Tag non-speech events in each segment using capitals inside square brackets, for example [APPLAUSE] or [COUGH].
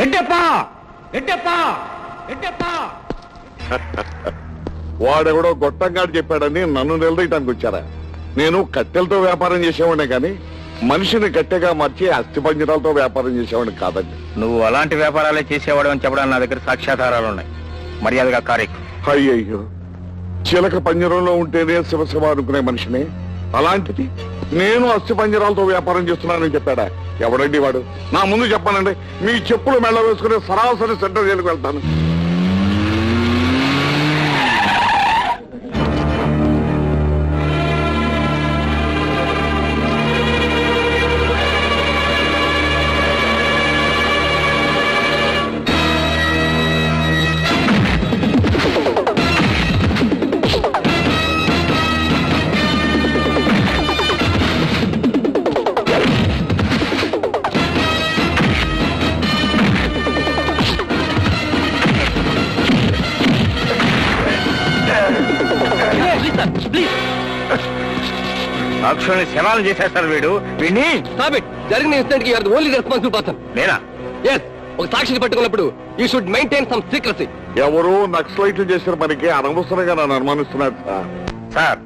ఎడ్డప్పా! ఎడ్డప్పా! ఎడ్డప్పా! వాడెవడో గొట్టంగాడు చెప్పాడని నన్ను నిలదీయటానికి వచ్చారా? నేను కట్టెలతో వ్యాపారం చేసేవాడినే కానీ మనిషిని గట్టెగా మార్చి అస్థిపంజరాలతో వ్యాపారం చేసేవాడిని కాదండి. నువ్వు అలాంటి వ్యాపారాలే చేసేవాడు అని చెప్పడానికి నా దగ్గర సాక్ష్యాధారాలు ఉన్నాయి. మర్యాదగా కారెక్కు. అయ్యయ్యో! చిలక పంజరంలో ఉంటేనే శివశివ అనుకునే మనిషిని అలాంటిది నేను అస్థి పంజరాలతో వ్యాపారం చేస్తున్నానని చెప్పాడా? ఎవడండి వాడు? నా ముందు చెప్పానండి. మీ చెప్పులు మెళ్ళ వేసుకుని సరాసరి సెంటర్ జైలుకు వెళ్తాను. అక్షుల్ని శవాలు చేసేస్తారు వీడు. వీడిని స్టాప్ ఇట్ జరిగిన ఇన్సిడెంట్కి ఓన్లీ రెస్పాన్సిబుల్ పర్సన్ నేనా? ఎస్ ఒక సాక్షిని పట్టుకున్నప్పుడు you should maintain some secrecy ఎవరు నక్సలైట్లు చేసిన పనికి అనవసరంగా నన్ను అనుమానిస్తున్నారు సార్. సార్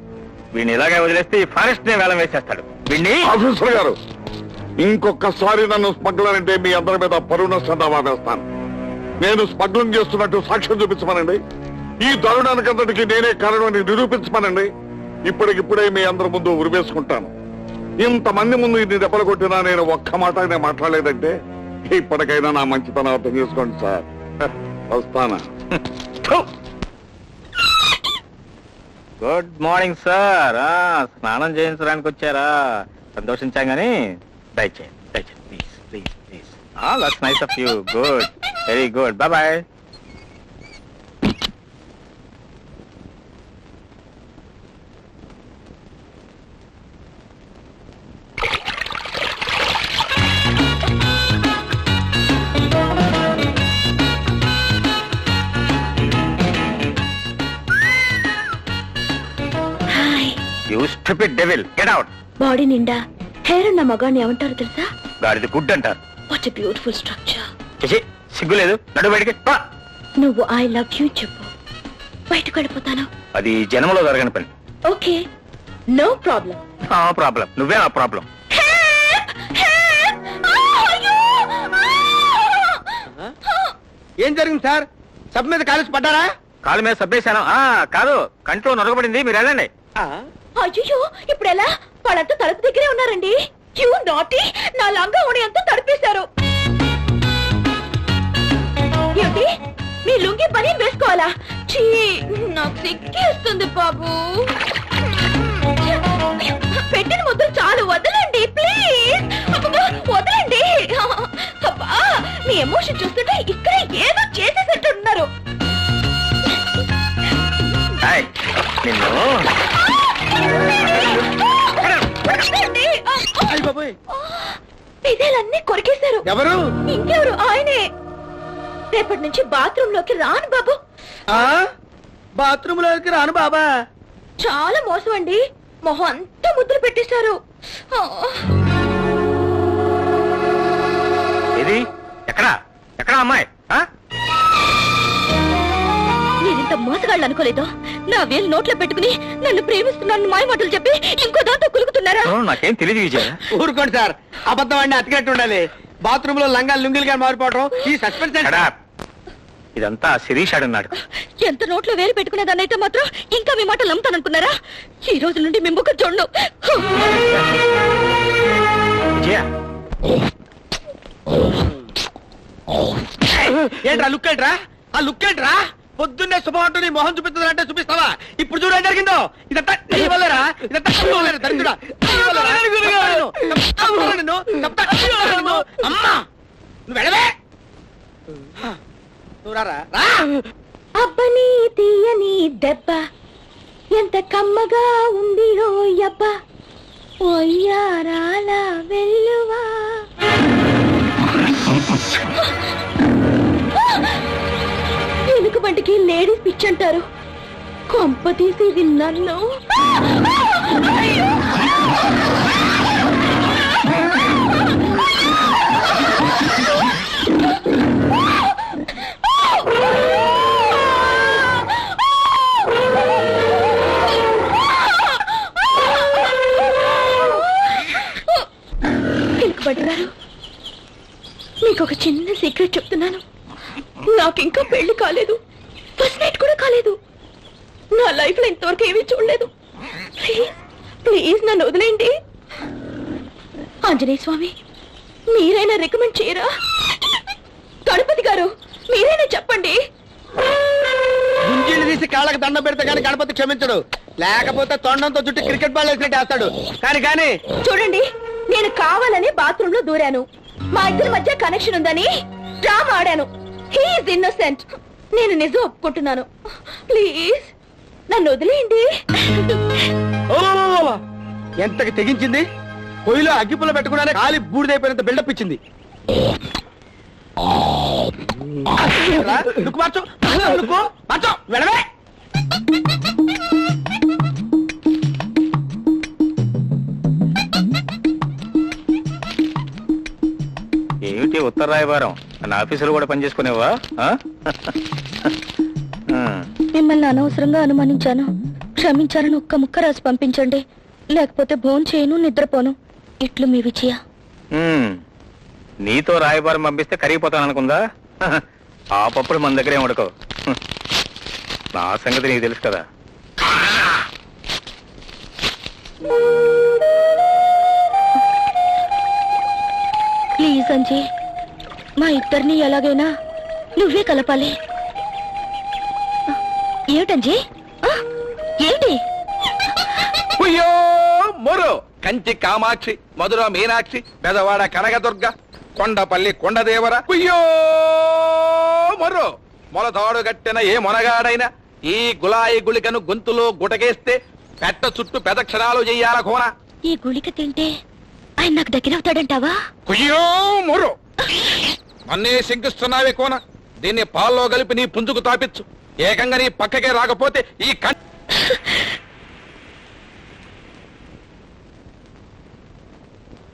వీడిని ఇలాగే వదిలేస్తే ఈ ఫారెస్ట్ నే వేలం వేసేస్తాడు. వీడిని ఆఫీసర్ గారు ఇంకొకసారి నన్ను స్మగ్లర్ అంటే మీ అందరి మీద పరువు నష్టం దావా వేస్తాను. నేను స్మగ్లింగ్ చేస్తున్నట్టు సాక్ష్యం చూపించమనండి. ఈ దారుణానికంతటికి నేనే కారణమని నిరూపించమనండి. ఇప్పటికిప్పుడే మీ అందరి ముందు ఉరివేసుకుంటాను. ఇంతమంది ముందు ఇన్ని దెబ్బలు కొట్టినా నేను ఒక్క మాట నేను మాట్లాడలేదంటే ఇప్పటికైనా నా మంచితనం అర్థం చేసుకోండి సార్. వస్తానా? Good morning sir. స్నానం చేయించడానికి వచ్చారా? సంతోషించాం కానీ దయచేయండి దయచేయండి. Please please please. That's nice of you. Good. Very good. Bye bye. You stupid devil get out body నిండా హెయిర్ ఉన్న మగాన్ని ఏమంటారు తెలుసా? గాడిది గుడ్ అంటారు. వాట్ బ్యూటిఫుల్ స్ట్రక్చర్ చేసి సిగ్గులేదు నడు బయటికి పా. నువ్వు ఐ లవ్ యూ చెప్పు. బయటకు వెళ్ళిపోతాను. అది జన్మలో జరగని పని. ఓకే. నో ప్రాబ్లం ప్రాబ్లం నువ్వే నా ప్రాబ్లం ఏం జరిగింది సార్? సబ్ మీద కాలేజ్ పడ్డారా? కాలు మీద సబ్బేశాను. ఆ, కాదు. కంట్లో నొరగబడింది. మీరు వెళ్ళండి. అయ్యో ఇప్పుడు ఎలా వాళ్ళంతా తలుపు దగ్గరే ఉన్నారండి. యూ నాటి నా లంగా ఉని అంతా తడిపేశారు. ఏమిటి? మీ లుంగి పని వేసుకోవాలా? చీ నాకు సిగ్గేస్తుంది బాబు. పెట్టిన ముద్దు చాలు వదలండి ప్లీజ్. వదలండి. అబ్బా మీ ఎమోషన్ చూస్తుంటే ఇక్కడ ఏదో చేసేసట్టున్నారు హాయ్, నిన్ను ఇదేలన్నీ కొరికేశారు. ఎవరు? ఇంకెవరు? ఆయనే. రేపటి నుంచి బాత్రూమ్లోకి రాను బాబు. ఆ? బాత్రూమ్లోకి రాను బాబా. చాలా మోసం అండి మొహం అంతా ముద్దులు పెట్టేశారు. ఎక్కడా? ఎక్కడా అమ్మాయి? నేనింత మోసగాళ్ళు అనుకోలేదు? నా వేలు నోట్లో పెట్టుకుని నన్ను ప్రేమిస్తున్నాను మాయ మాటలు చెప్పి ఇంకో దాంతో కులుకుతున్నారా? నాకేం తెలియదు విజయ. ఊరుకోండి సార్. అబద్ధం అండి అతికినట్టు ఉండాలి. బాత్రూమ్లో లంగాలు లుంగిలుగా మారిపోవడం ఈ సస్పెన్స్. ఇదంతా శిరీష్ ఆడున్నాడు ఎంత నోట్లో వేలు పెట్టుకునేదాన్నైతే మాత్రం ఇంకా మీ మాట నమ్ముతాననుకున్నారా? ఈ రోజు నుండి మీ ముఖం చూడను. విజయ. ఏంట్రా లుక్ ఏంట్రా? ఆ లుక్ ఏంట్రా? పొద్దున్నే శుభమంటూ నీ మొహం చూపిస్తుందంటే చూపిస్తావా? ఇప్పుడు చూడ ఏం జరిగిందో. ఇదంతా నీ వల్లేరా? దరిద్రుడా. అమ్మా! నువ్వు వెళ్ళవే! నువ్వు రారా? రా! అబ్బని తీయని దెబ్బ. ఎంత కమ్మగా ఉంది రోయబ్బ ఒయ్యారాల వెల్లువా అందరికీ లేడీస్ పిచ్ అంటారు. కొంప తీసి ఇది నన్ను మీకు ఒక చిన్న సీక్రెట్ చెప్తున్నాను. నాకు ఇంకా పెళ్ళి కాలేదు. ఫస్ట్ నైట్ కూడా కాలేదు. నా లైఫ్లో ఇంతవరకు ఏమీ చూడలేదు. ప్లీజ్ ప్లీజ్ నన్ను వదిలేయండి. ఆంజనేయ స్వామి మీరైనా రికమెండ్ చేయరా? గణపతి గారు మీరైనా చెప్పండి. గుంజీలు తీసి కాళ్ళకి దండం పెడితే కానీ గణపతి క్షమించడు. లేకపోతే తొండంతో చుట్టూ క్రికెట్ బాల్ వేసినట్టు వేస్తాడు. కానీ కానీ. చూడండి నేను కావాలని బాత్రూమ్లో దూరాను. మా ఇద్దరి మధ్య కనెక్షన్ ఉందని డ్రామా ఆడాను. హీఈస్ ఇన్నోసెంట్ నేను నిజం ఒప్పుకుంటున్నాను. ప్లీజ్ నన్ను వదిలేయండి. ఎంతకి తెగించింది? పొయ్యిలో అగ్గిపుల్ల పెట్టుకున్నానే కాలి బూడిదైపోయినంత బిల్డప్ ఇచ్చింది. [LAUGHS] మార్చు మార్చు వెళ్ళవే. రాయబారం. నా ఆఫీసులో కూడా పనిచేసుకునేవా. మిమ్మల్ని అనవసరంగా అనుమానించాను. క్షమించాలని ఒక్క ముక్క రాసి పంపించండి. లేకపోతే భోన్ చేయను నిద్రపోను. ఇట్లు మీ విజయ. నీతో రాయబారం పంపిస్తే కరిగిపోతాను అనుకుందా? ఆ పప్పుడు మన దగ్గరే ఉడకవు నా సంగతి నీకు తెలుసు కదా. ప్లీజ్ అంజీ. మా ఇద్దరిని ఎలాగైనా నువ్వే కలపాలి. ఏమిటంజీ? మొరు. కంచి కామాక్షి మధుర మీనాక్షి పెదవాడ కనకదుర్గ కొండపల్లి కొండదేవర. పుయ్యో మొర్రు మొలతాడు గట్టిన ఏ మొనగాడైనా ఈ గులాయి గుళికను గొంతులో గుటకేస్తే పెట్ట చుట్టూ పెదక్షరాలు చెయ్యాల కోన ఈ గుళిక తింటే ఆయన నాకు దగ్గరవుతాడంటావా? కుయ్యో నన్నే శంకిస్తున్నావే కోన. దీన్ని పాల్లో కలిపి నీ పుంజుకు తాపించు ఏకంగా నీ పక్కకే రాకపోతే ఈ కం [LAUGHS]